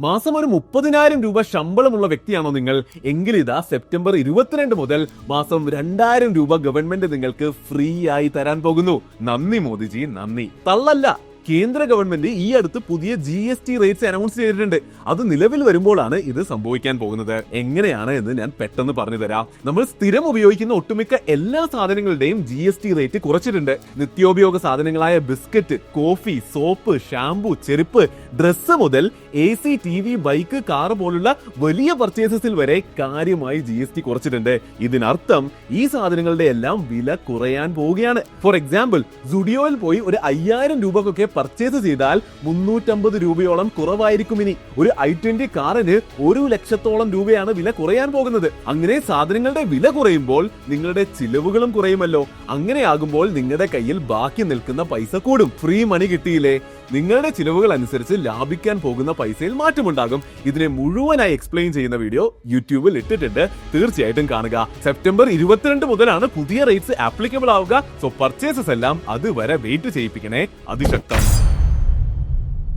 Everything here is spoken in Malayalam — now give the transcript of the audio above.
മാസം ഒരു മുപ്പതിനായിരം രൂപ ശമ്പളമുള്ള വ്യക്തിയാണോ നിങ്ങൾ? എങ്കിൽ സെപ്റ്റംബർ ഇരുപത്തിരണ്ട് മുതൽ മാസം രണ്ടായിരം രൂപ ഗവൺമെന്റ് നിങ്ങൾക്ക് ഫ്രീ ആയി തരാൻ പോകുന്നു. നന്ദി മോദിജി നന്ദി. തള്ളല്ല. കേന്ദ്ര ഗവൺമെന്റ് ഈ അടുത്ത് പുതിയ G S T rates announce ചെയ്തിട്ടുണ്ട്. അത് നിലവിൽ വരുമ്പോഴാണ് ഇത് സംഭവിക്കാൻ പോകുന്നത്. എങ്ങനെയാണ് എന്ന് ഞാൻ പെട്ടെന്ന് പറഞ്ഞു തരാം. നമ്മൾ സ്ഥിരം ഉപയോഗിക്കുന്ന ഒട്ടുമിക്ക എല്ലാ സാധനങ്ങളുടെയും ജി എസ് ടി റേറ്റ് കുറച്ചിട്ടുണ്ട്. നിത്യോപയോഗ സാധനങ്ങളായ ബിസ്ക്കറ്റ് കോഫി സോപ്പ് ഷാംപൂ ചെരുപ്പ് ഡ്രസ്സ് മുതൽ A C T V bike car പോലുള്ള വലിയ പർച്ചേസസിൽ വരെ കാര്യമായി ജി എസ് ടി കുറച്ചിട്ടുണ്ട്. ഇതിനർത്ഥം ഈ സാധനങ്ങളുടെ എല്ലാം വില കുറയാൻ പോവുകയാണ്. ഫോർ എക്സാമ്പിൾ സുഡിയോയിൽ പോയി ഒരു അയ്യായിരം രൂപക്കൊക്കെ പർച്ചേസ് ചെയ്താൽ മുന്നൂറ്റമ്പത് രൂപയോളം കുറവായിരിക്കും ഇനി. ഒരു ഐ ട്വന്റി കാറിന് ഒരു ലക്ഷത്തോളം രൂപയാണ് വില കുറയാൻ പോകുന്നത്. അങ്ങനെ സാധനങ്ങളുടെ വില കുറയുമ്പോൾ നിങ്ങളുടെ ചിലവുകളും കുറയുമല്ലോ. അങ്ങനെയാകുമ്പോൾ നിങ്ങളുടെ കയ്യിൽ ബാക്കി നിൽക്കുന്ന പൈസ കൂടും. ഫ്രീ മണി കിട്ടിയില്ലേ? നിങ്ങളുടെ ചിലവുകൾ അനുസരിച്ച് ലാഭിക്കാൻ പോകുന്ന പൈസയിൽ മാറ്റമുണ്ടാകും. ഇതിനെ മുഴുവനായി എക്സ്പ്ലെയിൻ ചെയ്യുന്ന വീഡിയോ യൂട്യൂബിൽ ഇട്ടിട്ടുണ്ട്. തീർച്ചയായിട്ടും കാണുക. സെപ്റ്റംബർ ഇരുപത്തിരണ്ട് മുതലാണ് പുതിയ റേറ്റ്സ് ആപ്ലിക്കബിൾ ആവുക. സോ പർച്ചേസസ് എല്ലാം അതുവരെ വെയിറ്റ് ചെയ്യിപ്പിക്കണേ. അതിശക്തം. Yes!